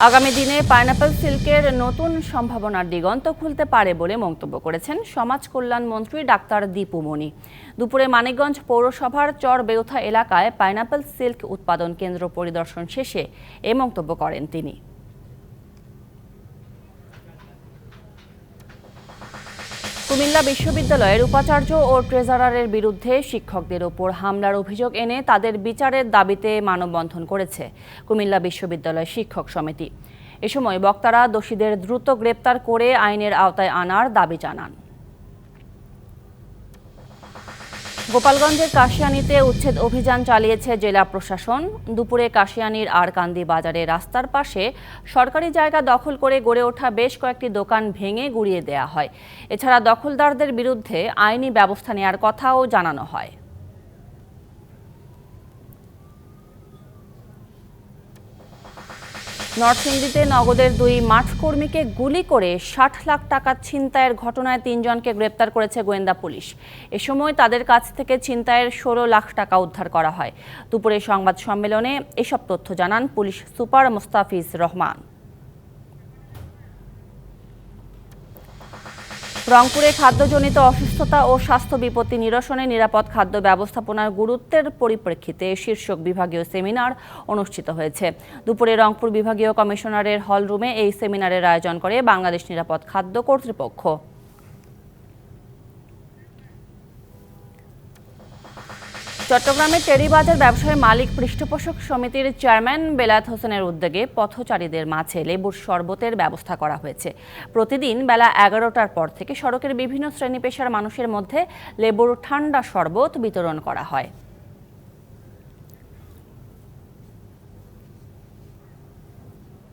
আগামী দিনে পাইনাপেল সিল্কের নতুন সম্ভাবনার দিগন্ত খুলতে পারে বলে মন্তব্য করেছেন সমাজ কল্যাণ মন্ত্রী ডাক্তার দীপু মনি। দুপুরে মানিকগঞ্জ পৌরসভার চর বেউথা এলাকায় পাইনাপেল সিল্ক উৎপাদন কেন্দ্র পরিদর্শন শেষে এ মন্তব্য করেন তিনি। কুমিল্লা বিশ্ববিদ্যালয়ের উপাচার্য ও ট্রেজারারের বিরুদ্ধে শিক্ষকদের ওপর হামলার অভিযোগ এনে তাদের বিচারের দাবিতে মানববন্ধন করেছে কুমিল্লা বিশ্ববিদ্যালয় শিক্ষক সমিতি। এ সময় বক্তারা দোষীদের দ্রুত গ্রেপ্তার করে আইনের আওতায় আনার দাবি জানান। গোপালগঞ্জের কাশিয়ানিতে উচ্ছেদ অভিযান চালিয়েছে জেলা প্রশাসন। দুপুরে কাশিয়ানির আরকান্দি বাজারে রাস্তার পাশে সরকারি জায়গা দখল করে গড়ে ওঠা বেশ কয়েকটি দোকান ভেঙে গুড়িয়ে দেয়া হয়। এছাড়া দখলদারদের বিরুদ্ধে আইনি ব্যবস্থা নেওয়ার কথাও জানানো হয়। নরসিংদীতে নগদের দুই মাঠ কর্মীকে গুলি করে ষাট লাখ টাকা ছিনতাইয়ের ঘটনায় তিনজনকে গ্রেপ্তার করেছে গোয়েন্দা পুলিশ। এ সময় তাদের কাছ থেকে ছিনতাইয়ের ষোলো লাখ টাকা উদ্ধার করা হয়। দুপুরে সংবাদ সম্মেলনে এসব তথ্য জানান পুলিশ সুপার মোস্তাফিজ রহমান। রংপুরে খাদ্যজনিত অসুস্থতা ও স্বাস্থ্য বিপত্তি নিরসনে নিরাপদ খাদ্য ব্যবস্থাপনার গুরুত্বের পরিপ্রেক্ষিতে শীর্ষক বিভাগীয় সেমিনার অনুষ্ঠিত হয়েছে। দুপুরে রংপুর বিভাগীয় কমিশনারের হলরুমে এই সেমিনারের আয়োজন করে বাংলাদেশ নিরাপদ খাদ্য কর্তৃপক্ষ। চট্টগ্রামের টেরিবাজার ব্যবসায়ী মালিক পৃষ্ঠপোষক সমিতির চেয়ারম্যান বেলাত হোসেনের উদ্যোগে পথচারীদের মাঝে লেবুর শরবতের ব্যবস্থা করা হয়েছে। প্রতিদিন বেলা এগারোটার পর থেকে সড়কের বিভিন্ন শ্রেণি পেশার মানুষের মধ্যে লেবুর ঠান্ডা শরবত বিতরণ করা হয়।